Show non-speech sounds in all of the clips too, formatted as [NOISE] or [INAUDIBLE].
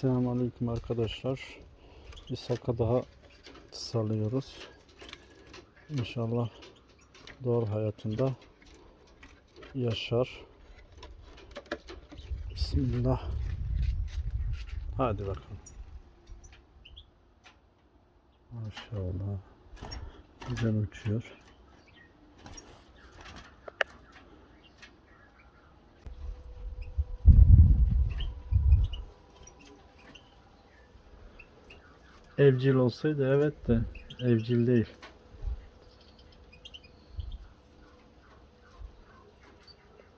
Selamünaleyküm arkadaşlar. Bir saka daha salıyoruz. İnşallah doğal hayatında yaşar. Bismillah. Hadi bakalım. Maşallah. Güzel uçuyor. Evcil olsaydı evet de evcil değil.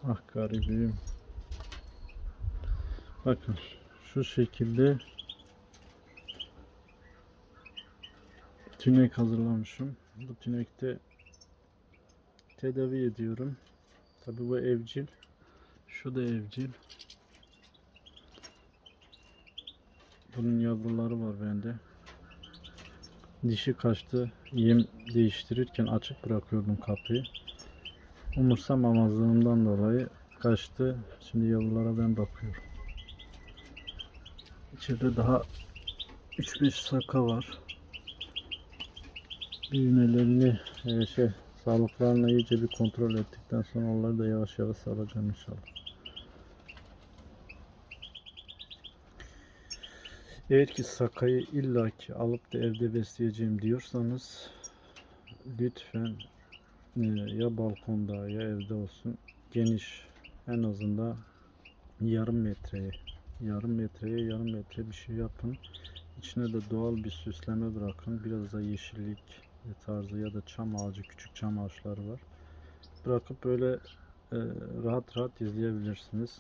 Ah garibim. Bakın şu şekilde tünek hazırlamışım. Bu tünekte tedavi ediyorum. Tabi bu evcil. Şu da evcil. Bunun yavruları var bende. Dişi kaçtı. Yem değiştirirken açık bırakıyordum kapıyı. Umursamamazlığımdan dolayı kaçtı. Şimdi yavrulara ben bakıyorum. İçeride daha 3-5 saka var. Büyümelerini e, şey sağlıklarını iyice bir kontrol ettikten sonra onları da yavaş yavaş salacağım inşallah. Eğer ki sakayı illaki alıp da evde besleyeceğim diyorsanız lütfen e, ya balkonda ya evde olsun geniş en azından yarım metreye yarım metreye yarım metre bir şey yapın. İçine de doğal bir süsleme bırakın. Biraz da yeşillik tarzı ya da çam ağacı, küçük çam ağaçları var. Bırakıp böyle e, rahat rahat izleyebilirsiniz.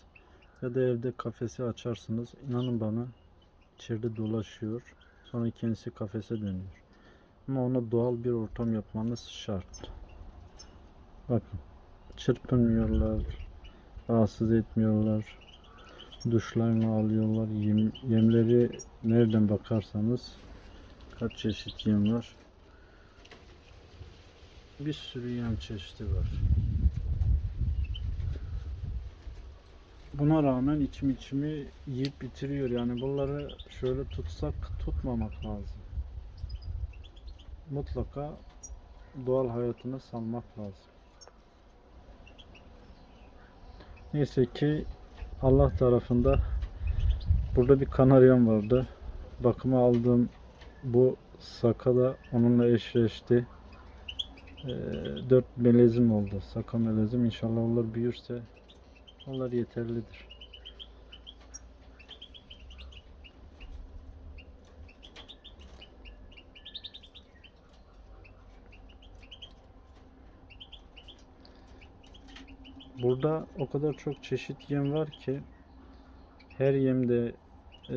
Ya da evde kafesi açarsınız. İnanın bana içeride dolaşıyor. Sonra kendisi kafese dönüyor. Ama ona doğal bir ortam yapmanız şart. Bakın. Çırpınmıyorlar. Rahatsız etmiyorlar. Duşlarını alıyorlar. Yem, yemleri nereden bakarsanız kaç çeşit yem var. Bir sürü yem çeşidi var. Buna rağmen içim içimi yiyip bitiriyor. Yani bunları şöyle tutsak tutmamak lazım. Mutlaka doğal hayatına salmak lazım. Neyse ki Allah tarafında burada bir kanaryam vardı. Bakıma aldığım bu saka da onunla eşleşti. Ee, dört melezim oldu. Saka melezim. İnşallah onlar büyürse onlar yeterlidir. Burada o kadar çok çeşit yem var ki her yemde e,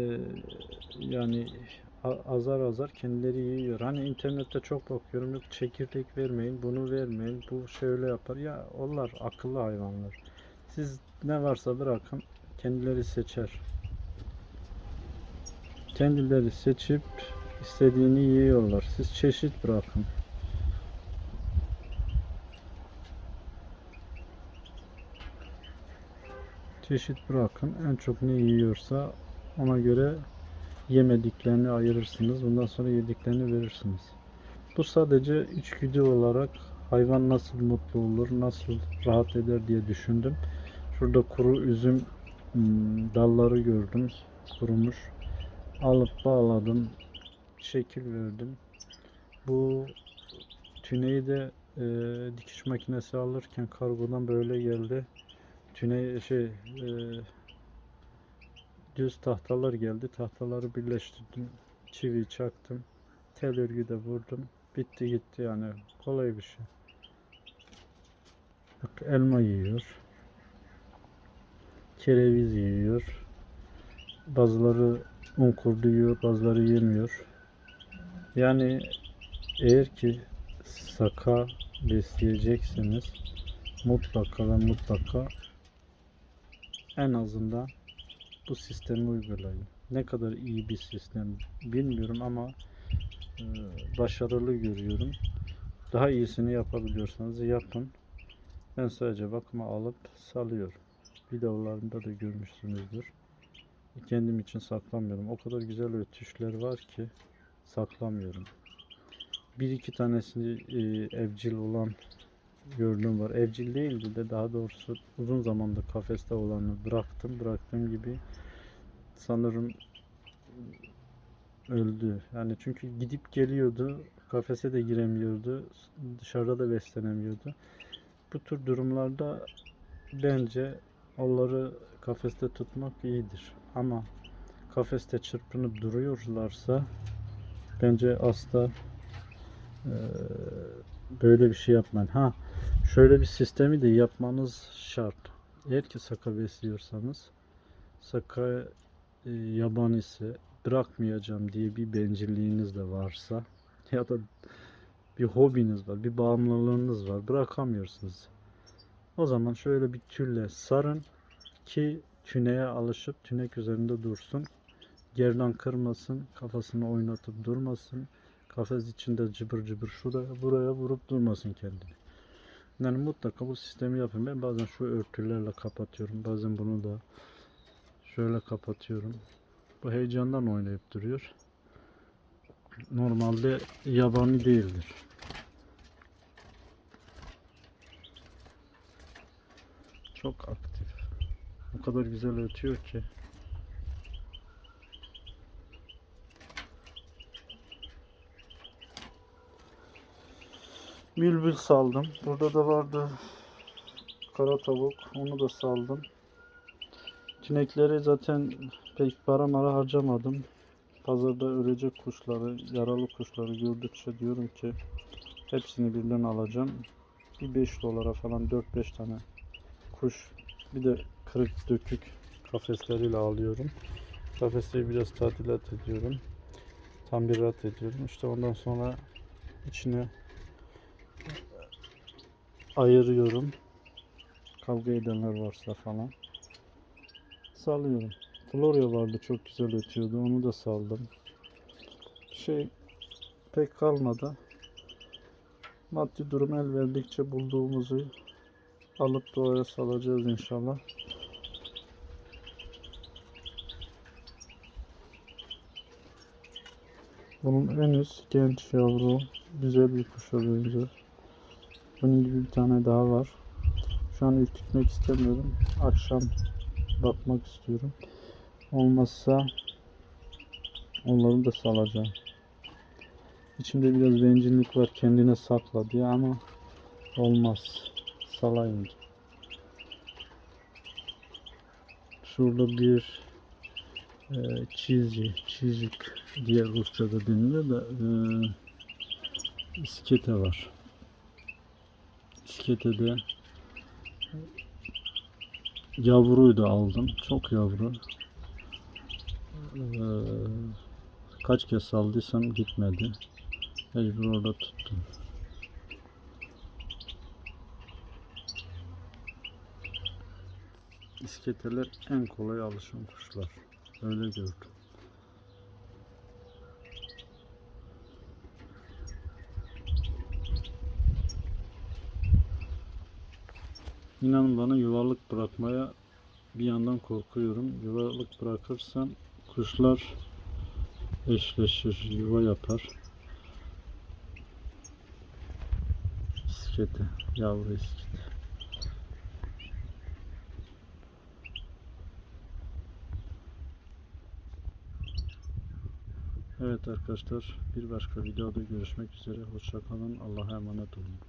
yani azar azar kendileri yiyor. Hani internette çok bakıyorum yok çekirdek vermeyin, bunu vermeyin, bu şöyle yapar. Ya onlar akıllı hayvanlar. Siz ne varsa bırakın kendileri seçer. Kendileri seçip istediğini yiyorlar. Siz çeşit bırakın. Çeşit bırakın. En çok ne yiyorsa ona göre yemediklerini ayırırsınız. Bundan sonra yediklerini verirsiniz. Bu sadece içgüdü olarak hayvan nasıl mutlu olur, nasıl rahat eder diye düşündüm. Şurada kuru üzüm hmm, dalları gördüm. Kurumuş. Alıp bağladım. Şekil verdim. Bu tüneyi de e, dikiş makinesi alırken kargodan böyle geldi. Tüne şey e, düz tahtalar geldi. Tahtaları birleştirdim. Çivi çaktım. Tel örgü de vurdum. Bitti gitti yani. Kolay bir şey. Bak elma yiyor. Kereviz yiyor. Bazıları un kurdu yiyor, bazıları yemiyor. Yani eğer ki saka besleyecekseniz mutlaka ve mutlaka en azından bu sistemi uygulayın. Ne kadar iyi bir sistem bilmiyorum ama e, başarılı görüyorum. Daha iyisini yapabiliyorsanız yapın. Ben sadece bakıma alıp salıyorum. Videolarında da görmüşsünüzdür. kendim için saklamıyorum. O kadar güzel ötüşler var ki saklamıyorum. Bir iki tanesi e, evcil olan gördüğüm var. Evcil değildi de daha doğrusu uzun zamandır kafeste olanı bıraktım. Bıraktığım gibi sanırım öldü. Yani çünkü gidip geliyordu. Kafese de giremiyordu. Dışarıda da beslenemiyordu. Bu tür durumlarda bence onları kafeste tutmak iyidir. Ama kafeste çırpınıp duruyorlarsa bence asla eee, böyle bir şey yapmayın. Ha şöyle bir sistemi de yapmanız şart. Eğer ki saka besliyorsanız saka e, yabanisi bırakmayacağım diye bir bencilliğiniz de varsa [LAUGHS] ya da bir hobiniz var, bir bağımlılığınız var, bırakamıyorsunuz. O zaman şöyle bir tülle sarın ki tüneye alışıp tünek üzerinde dursun. Gerdan kırmasın, kafasını oynatıp durmasın. Kafes içinde cıbır cıbır şuraya buraya vurup durmasın kendini. Yani mutlaka bu sistemi yapın. Ben bazen şu örtülerle kapatıyorum. Bazen bunu da şöyle kapatıyorum. Bu heyecandan oynayıp duruyor. Normalde yabani değildir. Çok aktif. O kadar güzel ötüyor ki. Bülbül saldım. Burada da vardı kara tavuk. Onu da saldım. Tünekleri zaten pek para mara harcamadım. Pazarda ölecek kuşları, yaralı kuşları gördükçe diyorum ki hepsini birden alacağım. Bir 5 dolara falan 4-5 tane kuş. Bir de kırık dökük kafesleriyle alıyorum. Kafesleri biraz tadilat ediyorum. Tamirat ediyorum. İşte ondan sonra içine ayırıyorum. Kavga edenler varsa falan. Salıyorum. Florya vardı çok güzel ötüyordu. Onu da saldım. Şey pek kalmadı. Maddi durum el verdikçe bulduğumuzu alıp doğaya salacağız inşallah. Bunun henüz genç yavru güzel bir kuşa benziyor. Bunun gibi bir tane daha var. Şu an ürkütmek istemiyorum. Akşam bakmak istiyorum. Olmazsa onları da salacağım. İçimde biraz bencillik var kendine sakla diye ama olmaz. Salayım. Şurada bir e, çizi, çizik diye Rusça'da deniliyor da e, iskete var. İsketede yavruyu da aldım. Çok yavru. Ee, kaç kez saldıysam gitmedi. Mecbur orada tuttum. İsketeler en kolay alışım kuşlar. Öyle gördüm. İnanın bana yuvarlık bırakmaya bir yandan korkuyorum. Yuvarlık bırakırsam kuşlar eşleşir, yuva yapar. İskete, yavru iskete. Evet arkadaşlar bir başka videoda görüşmek üzere. Hoşçakalın. Allah'a emanet olun.